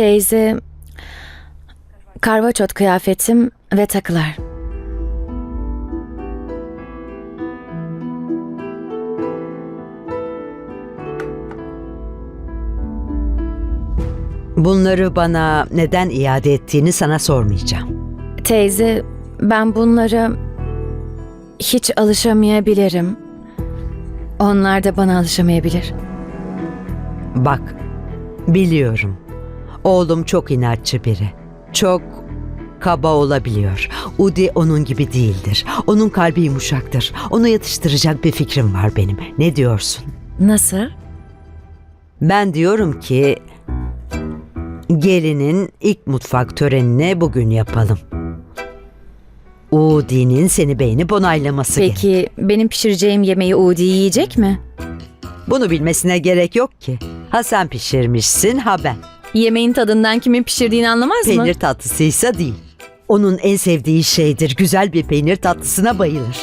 Teyze, karvaçot kıyafetim ve takılar. Bunları bana neden iade ettiğini sana sormayacağım. Teyze, ben bunlara hiç alışamayabilirim. Onlar da bana alışamayabilir. Bak, biliyorum. Oğlum çok inatçı biri. Çok kaba olabiliyor. Udi onun gibi değildir. Onun kalbi yumuşaktır. Onu yatıştıracak bir fikrim var benim. Ne diyorsun? Nasıl? Ben diyorum ki gelinin ilk mutfak törenini bugün yapalım. Udi'nin seni beğenip onaylaması gerek. Peki benim pişireceğim yemeği Udi yiyecek mi? Bunu bilmesine gerek yok ki. Ha sen pişirmişsin ha ben. Yemeğin tadından kimin pişirdiğini anlamaz mı? Peynir tatlısıysa değil. Onun en sevdiği şeydir. Güzel bir peynir tatlısına bayılır.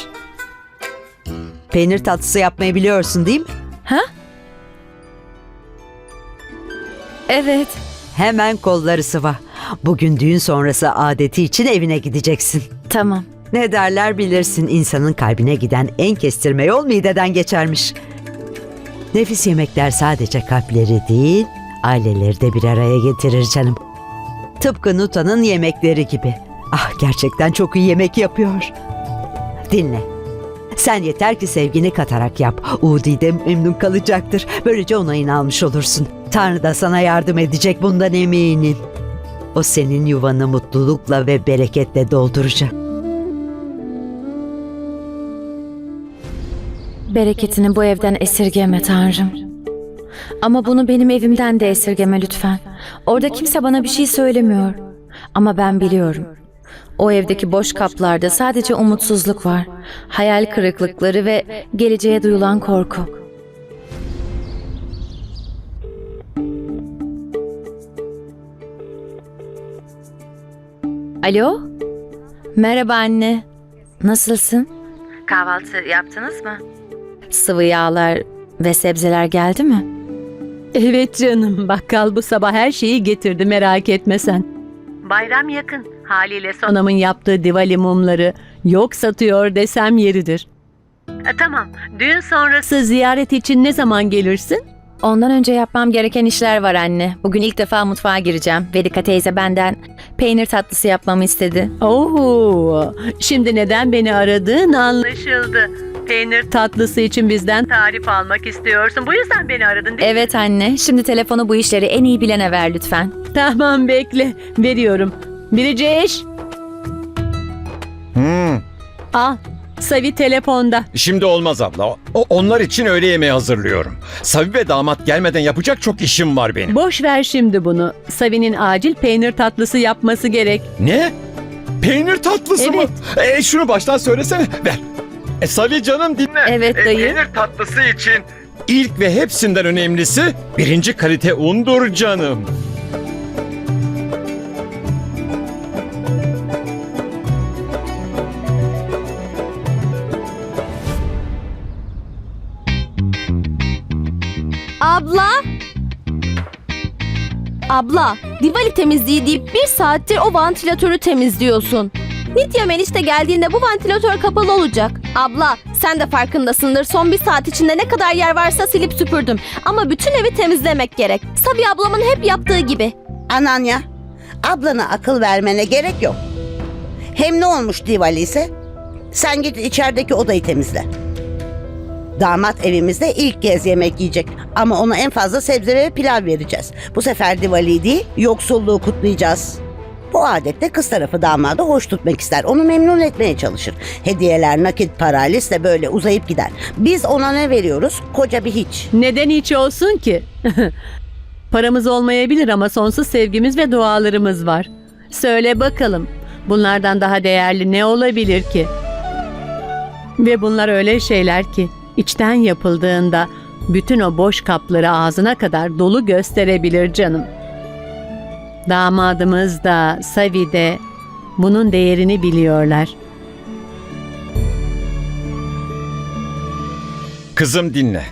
Peynir tatlısı yapmayı biliyorsun değil mi? Ha? Evet. Hemen kolları sıva. Bugün düğün sonrası adeti için evine gideceksin. Tamam. Ne derler bilirsin insanın kalbine giden en kestirme yol mideden geçermiş. Nefis yemekler sadece kalpleri değil, aileleri de bir araya getirir canım. Tıpkı Nuta'nın yemekleri gibi. Ah gerçekten çok iyi yemek yapıyor. Dinle. Sen yeter ki sevgini katarak yap. Udi de memnun kalacaktır. Böylece onayını almış olursun. Tanrı da sana yardım edecek bundan eminim. O senin yuvanı mutlulukla ve bereketle dolduracak. Bereketini bu evden esirgeme Tanrım. Ama bunu benim evimden de esirgeme lütfen. Orada kimse bana bir şey söylemiyor. Ama ben biliyorum. O evdeki boş kaplarda sadece umutsuzluk var. Hayal kırıklıkları ve geleceğe duyulan korku. Alo? Merhaba anne. Nasılsın? Kahvaltı yaptınız mı? Sıvı yağlar ve sebzeler geldi mi? Evet canım, bakkal bu sabah her şeyi getirdi merak etme sen. Bayram yakın. Haliyle Sonam'ın yaptığı divali mumları yok satıyor desem yeridir. E, tamam, düğün sonrası ziyaret için ne zaman gelirsin? Ondan önce yapmam gereken işler var anne. Bugün ilk defa mutfağa gireceğim. Vedika teyze benden peynir tatlısı yapmamı istedi. Oo, şimdi neden beni aradığın anlaşıldı. Peynir tatlısı için bizden tarif almak istiyorsun. Bu yüzden beni aradın değil mi? Evet anne, şimdi telefonu bu işleri en iyi bilene ver lütfen. Tamam bekle, veriyorum. Bireceş, Hmm, al. Savi telefonda. şimdi olmaz abla. O, onlar için öğle yemeği hazırlıyorum. Sabi ve damat gelmeden yapacak çok işim var benim. Boş ver şimdi bunu. Savi'nin acil peynir tatlısı yapması gerek. Ne? Peynir tatlısı mı? E, şunu baştan söylesene. Ver. E, Savi canım dinle. Evet, E, dayı. peynir tatlısı için ilk ve hepsinden önemlisi birinci kalite undur canım. Abla! Abla, Diwali temizliği deyip bir saattir o vantilatörü temizliyorsun. Nityam enişte geldiğinde bu vantilatör kapalı olacak. Abla, sen de farkındasındır. Son bir saat içinde ne kadar yer varsa silip süpürdüm. Ama bütün evi temizlemek gerek. Sabi ablamın hep yaptığı gibi. Ananya, ablana akıl vermene gerek yok. Hem ne olmuş Diwali ise? Sen git içerideki odayı temizle. Damat evimizde ilk kez yemek yiyecek ama ona en fazla sebze ve pilav vereceğiz. Bu sefer Diwali değil, yoksulluğu kutlayacağız. Bu adette kız tarafı damadı hoş tutmak ister. Onu memnun etmeye çalışır. Hediyeler, nakit para liste böyle uzayıp gider. Biz ona ne veriyoruz? Koca bir hiç. Neden hiç olsun ki? Paramız olmayabilir ama sonsuz sevgimiz ve dualarımız var. Söyle bakalım, bunlardan daha değerli ne olabilir ki? Ve bunlar öyle şeyler ki içten yapıldığında bütün o boş kapları ağzına kadar dolu gösterebilir canım. Damadımız da, Savi de bunun değerini biliyorlar. Kızım dinle.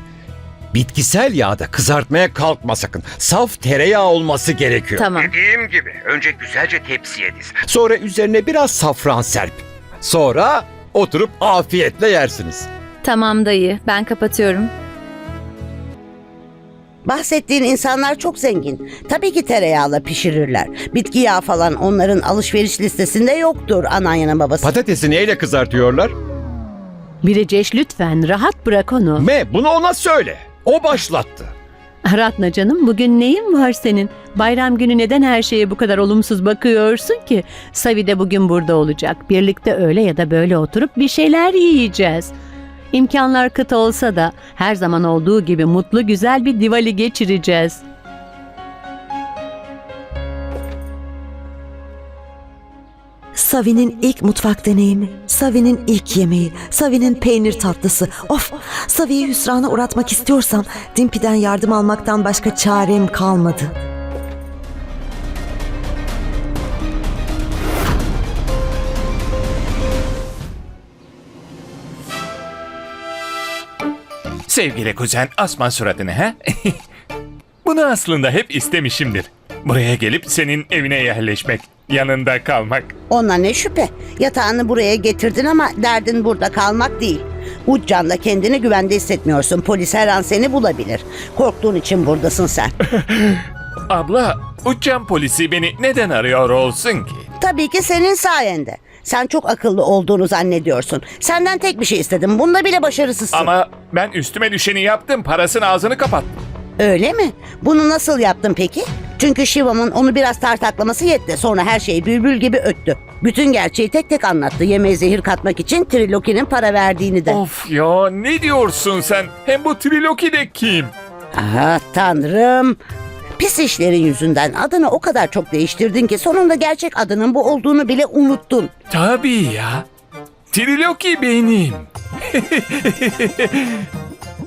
bitkisel yağda kızartmaya kalkma sakın. Saf tereyağı olması gerekiyor. Tamam. Dediğim gibi önce güzelce tepsiye diz. Sonra üzerine biraz safran serp. Sonra oturup afiyetle yersiniz. Tamam dayı. Ben kapatıyorum. Bahsettiğin insanlar çok zengin. Tabii ki tereyağla pişirirler. Bitki yağı falan onların alışveriş listesinde yoktur anneannenin babası. Patatesi neyle kızartıyorlar? Bireceş lütfen rahat bırak onu. Me bunu ona söyle. O başlattı. Ratna canım bugün neyin var senin? Bayram günü neden her şeye bu kadar olumsuz bakıyorsun ki? Savi de bugün burada olacak. Birlikte öyle ya da böyle oturup bir şeyler yiyeceğiz. İmkanlar kıt olsa da her zaman olduğu gibi mutlu güzel bir Diwali geçireceğiz. Savi'nin ilk mutfak deneyimi, Savi'nin ilk yemeği, Savi'nin peynir tatlısı. Of! Savi'yi hüsrana uğratmak istiyorsam Dimpi'den yardım almaktan başka çarem kalmadı. Sevgili kuzen asma suratını ha? Bunu aslında hep istemişimdir. Buraya gelip senin evine yerleşmek, yanında kalmak. Ona ne şüphe. Yatağını buraya getirdin ama derdin burada kalmak değil. Uccan'da kendini güvende hissetmiyorsun. Polis her an seni bulabilir. Korktuğun için buradasın sen. Abla, uçan polisi beni neden arıyor olsun ki? Tabii ki senin sayende. Sen çok akıllı olduğunu zannediyorsun. Senden tek bir şey istedim. Bunda bile başarısızsın. Ama ben üstüme düşeni yaptım, parasının ağzını kapattım. Öyle mi? Bunu nasıl yaptın peki? Çünkü Shivam'ın onu biraz tartaklaması yetti. Sonra her şey bülbül gibi öttü. Bütün gerçeği tek tek anlattı. Yemeğe zehir katmak için Triloki'nin para verdiğini de. Of ya, ne diyorsun sen? Hem bu Triloki de kim? Aha tanrım. Pis işlerin yüzünden adını o kadar çok değiştirdin ki sonunda gerçek adının bu olduğunu bile unuttun. Tabii ya. Triloki benim.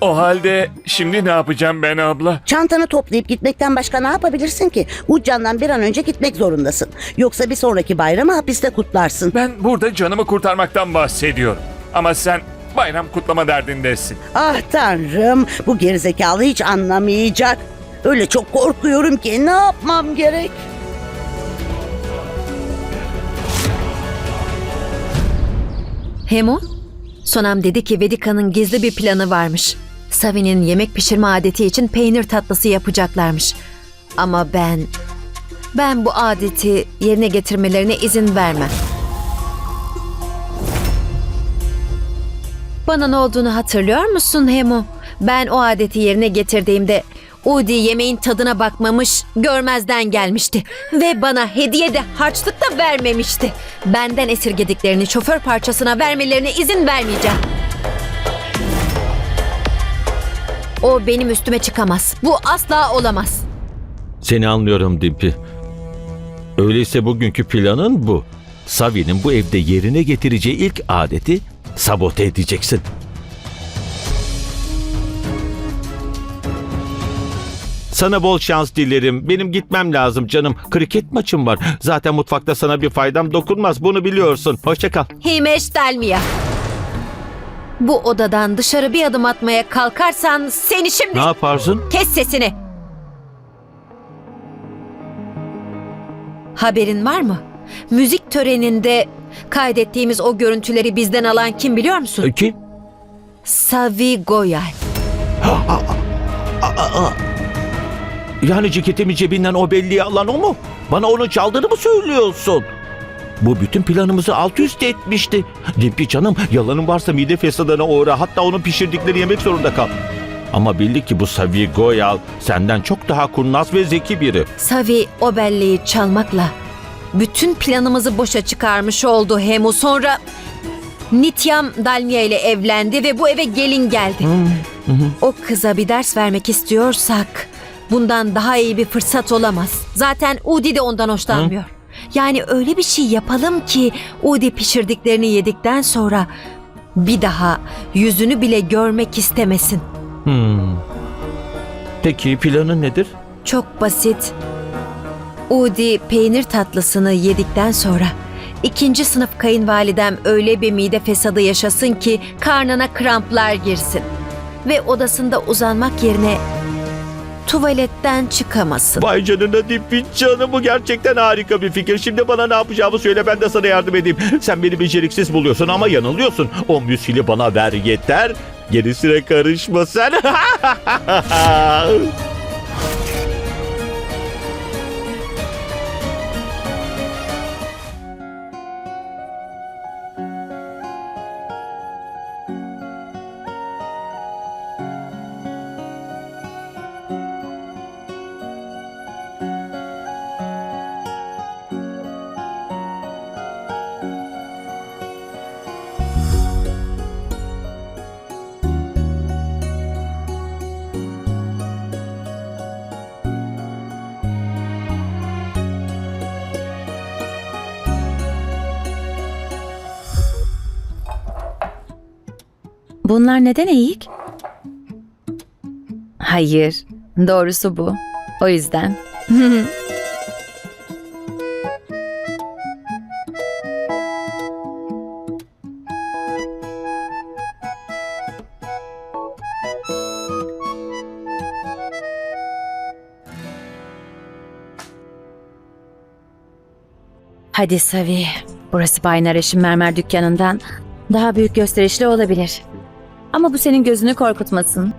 o halde şimdi ne yapacağım ben abla? Çantanı toplayıp gitmekten başka ne yapabilirsin ki? Uccan'dan bir an önce gitmek zorundasın. Yoksa bir sonraki bayramı hapiste kutlarsın. Ben burada canımı kurtarmaktan bahsediyorum. Ama sen bayram kutlama derdindesin. Ah tanrım bu gerizekalı hiç anlamayacak. Öyle çok korkuyorum ki ne yapmam gerek? Hemo, Sonam dedi ki Vedika'nın gizli bir planı varmış. Savi'nin yemek pişirme adeti için peynir tatlısı yapacaklarmış. Ama ben... Ben bu adeti yerine getirmelerine izin vermem. Bana ne olduğunu hatırlıyor musun Hemo? Ben o adeti yerine getirdiğimde Udi yemeğin tadına bakmamış, görmezden gelmişti. Ve bana hediye de harçlık da vermemişti. Benden esirgediklerini şoför parçasına vermelerine izin vermeyeceğim. O benim üstüme çıkamaz. Bu asla olamaz. Seni anlıyorum Dimpi. Öyleyse bugünkü planın bu. Savi'nin bu evde yerine getireceği ilk adeti sabote edeceksin. Sana bol şans dilerim. Benim gitmem lazım canım. Kriket maçım var. Zaten mutfakta sana bir faydam dokunmaz. Bunu biliyorsun. Hoşça kal. Himeş Delmia. Bu odadan dışarı bir adım atmaya kalkarsan seni şimdi... Ne yaparsın? Kes sesini. Haberin var mı? Müzik töreninde kaydettiğimiz o görüntüleri bizden alan kim biliyor musun? E, Kim? Savi Goyal. Yani ceketimin cebinden o belliği alan o mu? Bana onun çaldığını mı söylüyorsun? Bu bütün planımızı alt üst etmişti. Dimpi canım yalanın varsa mide fesadına uğra hatta onun pişirdikleri yemek zorunda kal. Ama bildik ki bu Savi Goyal senden çok daha kurnaz ve zeki biri. Savi o belleği çalmakla bütün planımızı boşa çıkarmış oldu Hemu. Sonra Nityam Dalmia ile evlendi ve bu eve gelin geldi. O kıza bir ders vermek istiyorsak bundan daha iyi bir fırsat olamaz. Zaten Udi de ondan hoşlanmıyor. Yani öyle bir şey yapalım ki Udi pişirdiklerini yedikten sonra bir daha yüzünü bile görmek istemesin. Hmm. Peki planın nedir? Çok basit. Udi peynir tatlısını yedikten sonra ikinci sınıf kayınvalidem öyle bir mide fesadı yaşasın ki karnına kramplar girsin. ve odasında uzanmak yerine tuvaletten çıkamasın. Vay canına Dimpi canım bu gerçekten harika bir fikir. Şimdi bana ne yapacağımı söyle ben de sana yardım edeyim. Sen beni beceriksiz buluyorsun ama yanılıyorsun. O müsili bana ver yeter. Gerisine karışma sen. Bunlar neden eğik? Hayır, doğrusu bu. O yüzden. Hadi Savi. Burası Bay Nareş'in mermer dükkanından daha büyük gösterişli olabilir. Ama bu senin gözünü korkutmasın.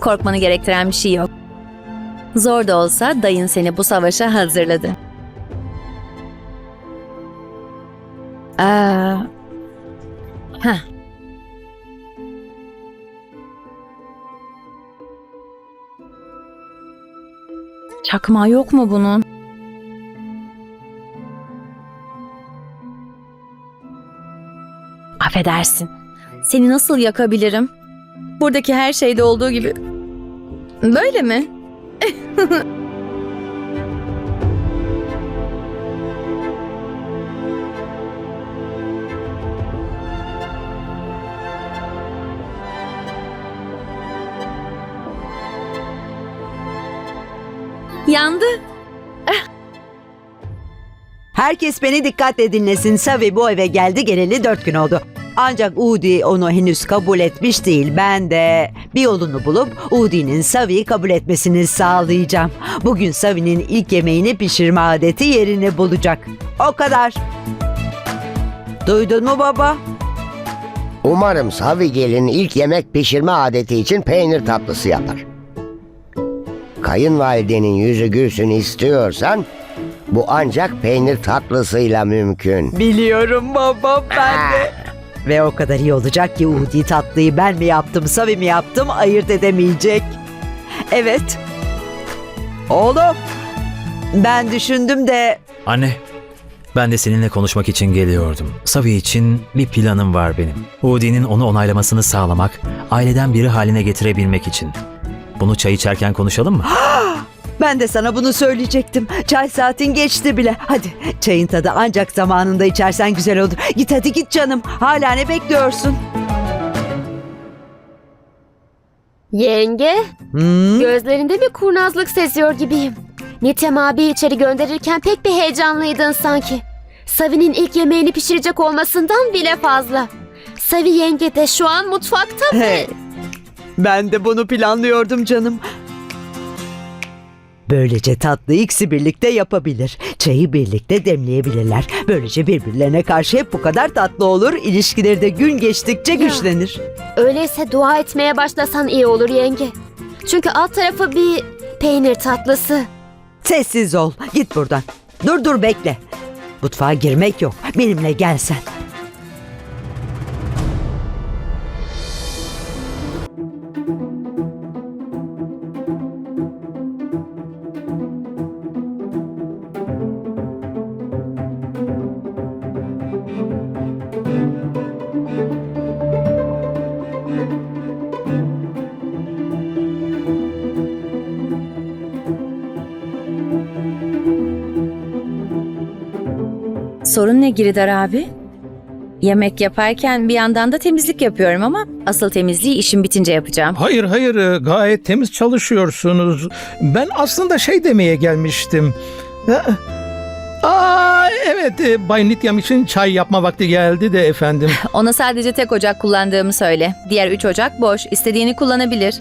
Korkmanı gerektiren bir şey yok. Zor da olsa dayın seni bu savaşa hazırladı. Aa. Heh. Çakmağı yok mu bunun? Affedersin. Seni nasıl yakabilirim? Buradaki her şeyde olduğu gibi. Böyle mi? Yandı. Herkes beni dikkatle dinlesin. Savi bu eve geldi geleli dört gün oldu. Ancak Udi onu henüz kabul etmiş değil. Ben de bir yolunu bulup Udi'nin Savi'yi kabul etmesini sağlayacağım. Bugün Savi'nin ilk yemeğini pişirme adeti yerini bulacak. O kadar. Duydun mu baba? Umarım Savi gelin ilk yemek pişirme adeti için peynir tatlısı yapar. Kayınvalidenin yüzü gülsün istiyorsan bu ancak peynir tatlısıyla mümkün. Biliyorum baba ben de. Ve o kadar iyi olacak ki Udi tatlıyı ben mi yaptım, Savi mi yaptım ayırt edemeyecek. Evet. Oğlum. Ben düşündüm de Anne, ben de seninle konuşmak için geliyordum. Savi için bir planım var benim. Udi'nin onu onaylamasını sağlamak, aileden biri haline getirebilmek için. Bunu çay içerken konuşalım mı? ben de sana bunu söyleyecektim. Çay saatin geçti bile. Hadi çayın tadı ancak zamanında içersen güzel olur. Git hadi git canım. Hala ne bekliyorsun? Yenge, Hmm? gözlerinde bir kurnazlık seziyor gibiyim. Nityam abi içeri gönderirken pek bir heyecanlıydın sanki. Savi'nin ilk yemeğini pişirecek olmasından bile fazla. Savi yenge de şu an mutfakta mı? Hey, ben de bunu planlıyordum canım. Böylece tatlı ikisi birlikte yapabilir. Çayı birlikte demleyebilirler. Böylece birbirlerine karşı hep bu kadar tatlı olur. İlişkileri de gün geçtikçe güçlenir. Öyleyse dua etmeye başlasan iyi olur yenge. Çünkü alt tarafı bir peynir tatlısı. Sessiz ol. Git buradan. Dur dur bekle. Mutfağa girmek yok. Benimle gel sen. ne Giridar abi? Yemek yaparken bir yandan da temizlik yapıyorum ama asıl temizliği işim bitince yapacağım. Hayır hayır e, gayet temiz çalışıyorsunuz. Ben aslında şey demeye gelmiştim. Ya, Aa evet e, Bay Nityam için çay yapma vakti geldi de efendim. Ona sadece tek ocak kullandığımı söyle. Diğer üç ocak boş. İstediğini kullanabilir.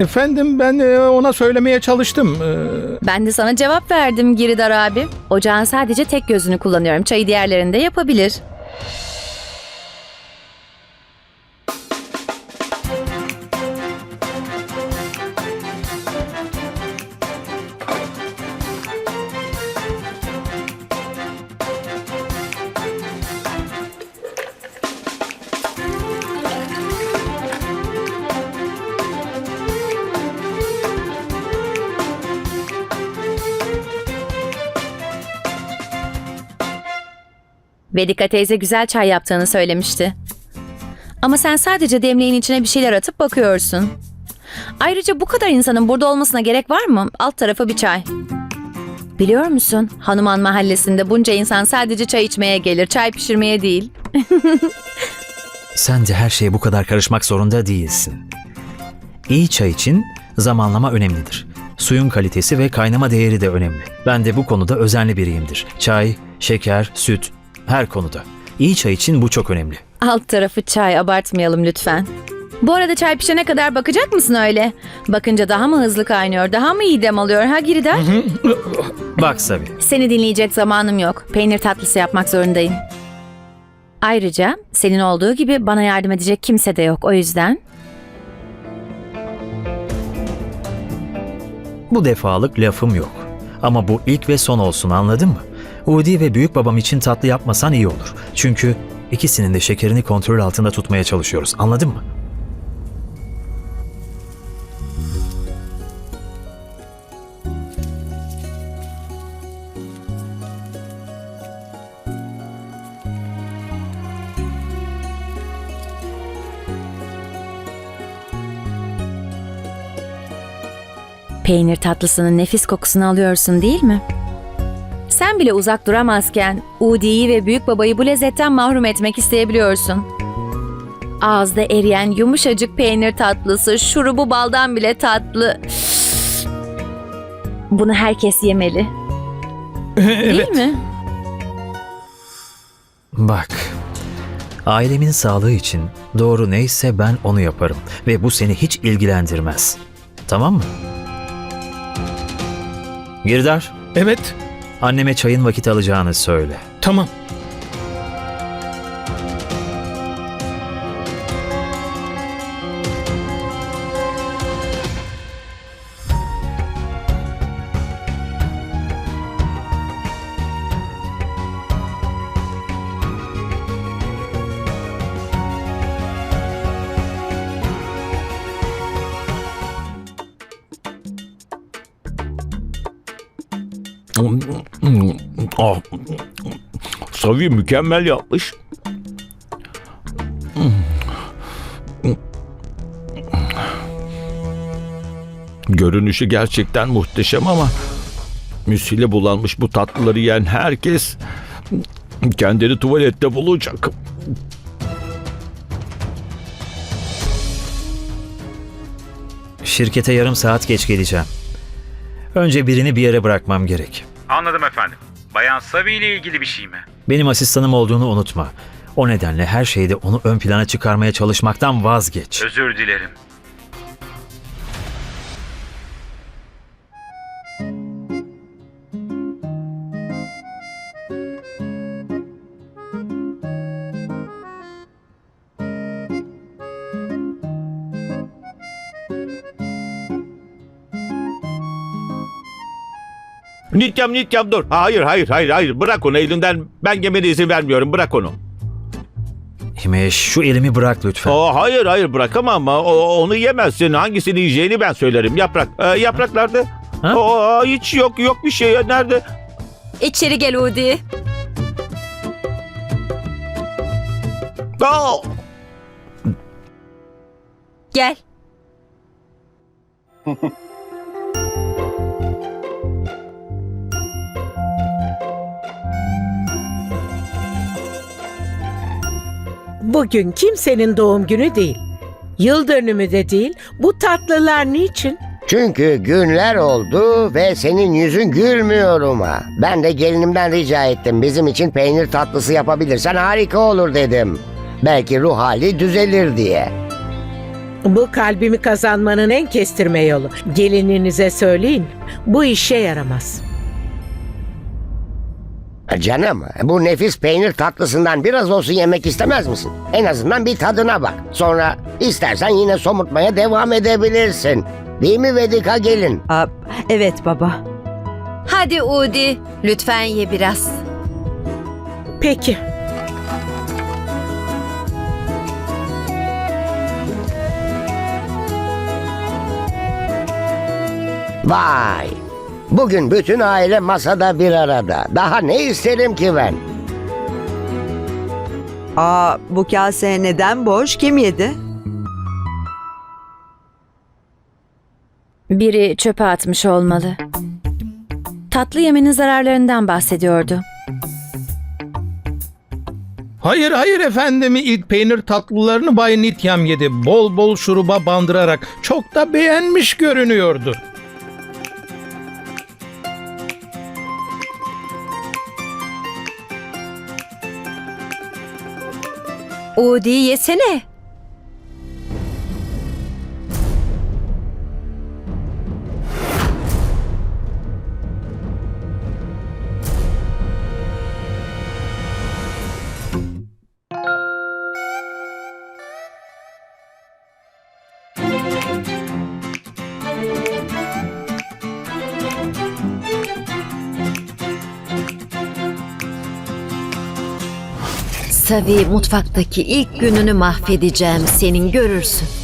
Efendim ben e, ona söylemeye çalıştım. E, Ben de sana cevap verdim Giridar abi. Ocağın sadece tek gözünü kullanıyorum. Çayı diğerlerinde yapabilir. Vedika teyze güzel çay yaptığını söylemişti. Ama sen sadece demliğin içine bir şeyler atıp bakıyorsun. Ayrıca bu kadar insanın burada olmasına gerek var mı? Alt tarafı bir çay. Biliyor musun? Hanuman mahallesinde bunca insan sadece çay içmeye gelir, çay pişirmeye değil. Sen de her şeye bu kadar karışmak zorunda değilsin. İyi çay için zamanlama önemlidir. Suyun kalitesi ve kaynama değeri de önemli. Ben de bu konuda özenli biriyimdir. Çay, şeker, süt, her konuda. İyi çay için bu çok önemli. Alt tarafı çay, abartmayalım lütfen. Bu arada çay pişene kadar bakacak mısın öyle? Bakınca daha mı hızlı kaynıyor, daha mı iyi dem alıyor ha Giridar? Bak Savi, Seni dinleyecek zamanım yok. Peynir tatlısı yapmak zorundayım. Ayrıca senin olduğu gibi bana yardım edecek kimse de yok. O yüzden bu defalık lafım yok. Ama bu ilk ve son olsun anladın mı? Udi ve büyük babam için tatlı yapmasan iyi olur. Çünkü ikisinin de şekerini kontrol altında tutmaya çalışıyoruz. Anladın mı? peynir tatlısının nefis kokusunu alıyorsun değil mi? Sen bile uzak duramazken Udi'yi ve büyük babayı bu lezzetten mahrum etmek isteyebiliyorsun. Ağızda eriyen yumuşacık peynir tatlısı, şurubu baldan bile tatlı. Bunu herkes yemeli. Değil mi? Bak, ailemin sağlığı için doğru neyse ben onu yaparım ve bu seni hiç ilgilendirmez. Tamam mı? Girdar, evet anneme çayın vakit alacağını söyle. tamam. Savi mükemmel yapmış. Görünüşü gerçekten muhteşem ama müsile bulanmış bu tatlıları yiyen herkes kendini tuvalette bulacak. Şirkete yarım saat geç geleceğim. Önce birini bir yere bırakmam gerek. Anladım efendim. Bayan Savi ile ilgili bir şey mi? Benim asistanım olduğunu unutma. O nedenle her şeyde onu ön plana çıkarmaya çalışmaktan vazgeç. Özür dilerim. Nityam Nityam dur. Hayır hayır hayır hayır bırak onu elinden. Ben yemene izin vermiyorum bırak onu. Himeş şu elimi bırak lütfen. Aa, hayır hayır bırakamam ama o, onu yemezsin. Hangisini yiyeceğini ben söylerim. Yaprak. Ee, yaprak nerede? Ha? Aa, hiç yok yok bir şey. Nerede? İçeri gel Udi. Aa, Gel. Bugün kimsenin doğum günü değil. Yıl dönümü de değil. Bu tatlılar niçin? Çünkü günler oldu ve senin yüzün gülmüyor Uma. Ben de gelinimden rica ettim. Bizim için peynir tatlısı yapabilirsen harika olur dedim. Belki ruh hali düzelir diye. Bu kalbimi kazanmanın en kestirme yolu. Gelininize söyleyin. Bu işe yaramaz. Canım bu nefis peynir tatlısından biraz olsun yemek istemez misin? En azından bir tadına bak. Sonra istersen yine somurtmaya devam edebilirsin. Değil mi Vedika gelin? Aa, evet baba. Hadi Udi, lütfen ye biraz. Peki. Vay! Bugün bütün aile masada bir arada. Daha ne isterim ki ben? Aa, bu kase neden boş? Kim yedi? Biri çöpe atmış olmalı. Tatlı yemenin zararlarından bahsediyordu. Hayır hayır efendim ilk peynir tatlılarını Bay Nityam yedi. Bol bol şuruba bandırarak çok da beğenmiş görünüyordu. Udi yesene. Savi mutfaktaki ilk gününü mahvedeceğim senin görürsün.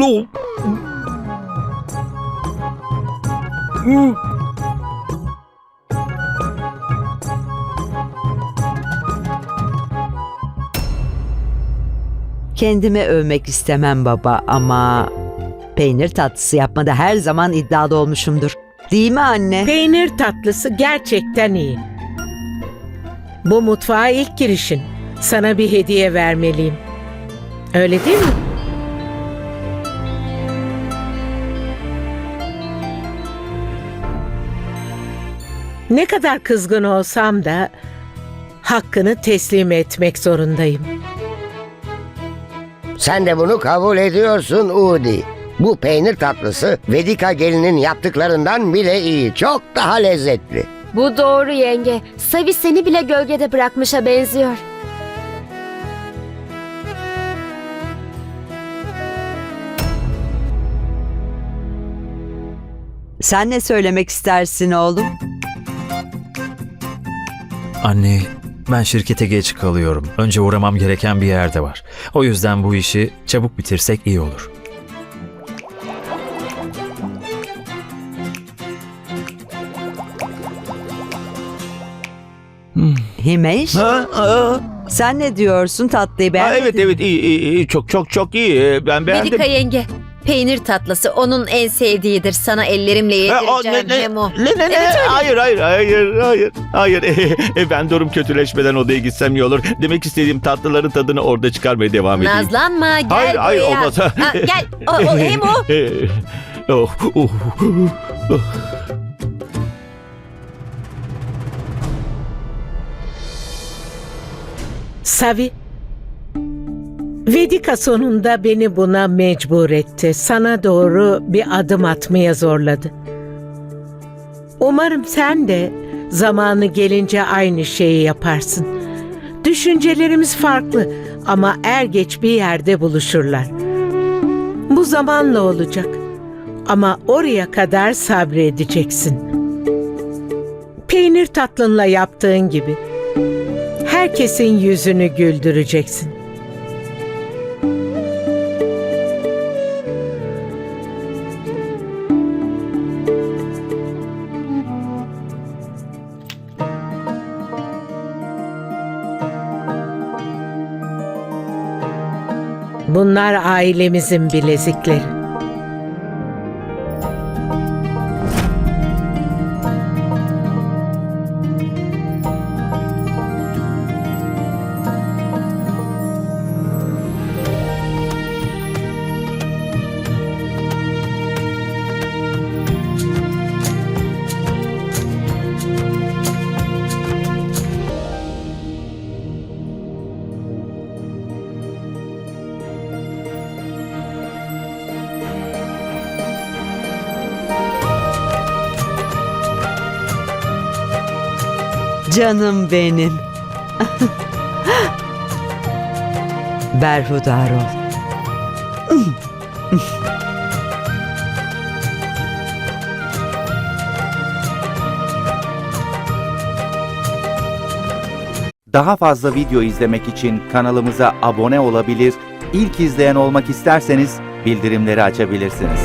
O... Kendimi övmek istemem baba ama peynir tatlısı yapmada her zaman iddialı olmuşumdur. Değil mi anne? Peynir tatlısı gerçekten iyi. Bu mutfağa ilk girişin. Sana bir hediye vermeliyim. Öyle değil mi? Ne kadar kızgın olsam da hakkını teslim etmek zorundayım. Sen de bunu kabul ediyorsun Udi. Bu peynir tatlısı Vedika gelinin yaptıklarından bile iyi. Çok daha lezzetli. Bu doğru yenge. Savi seni bile gölgede bırakmışa benziyor. Sen ne söylemek istersin oğlum? Anne, ben şirkete geç kalıyorum. Önce uğramam gereken bir yerde var. O yüzden bu işi çabuk bitirsek iyi olur. Himeş, Ha, ha, sen ne diyorsun tatlıyı ha, beğenmedin evet mi? evet iyi, iyi, iyi. çok çok çok iyi. Ee, Ben beğendim. Vedika yenge, peynir tatlısı onun en sevdiğidir. Sana ellerimle yedireceğim ne, ne, Memo. ne, ne, ne? Evet, öyle. hayır hayır hayır hayır hayır E, ben durum kötüleşmeden odaya gitsem iyi olur. Demek istediğim tatlıların tadını orada çıkarmaya devam edeyim. Nazlanma gel Hayır, hayır, buraya. olmaz. Ha, gel o, o, hem o. oh, oh, oh. Savi. Vedika sonunda beni buna mecbur etti. Sana doğru bir adım atmaya zorladı. Umarım sen de zamanı gelince aynı şeyi yaparsın. Düşüncelerimiz farklı ama er geç bir yerde buluşurlar. Bu zamanla olacak. Ama oraya kadar sabredeceksin. Peynir tatlınla yaptığın gibi. Herkesin yüzünü güldüreceksin. Bunlar ailemizin bilezikleri. Canım benim. Berhudar ol. Daha fazla video izlemek için kanalımıza abone olabilir, ilk izleyen olmak isterseniz bildirimleri açabilirsiniz.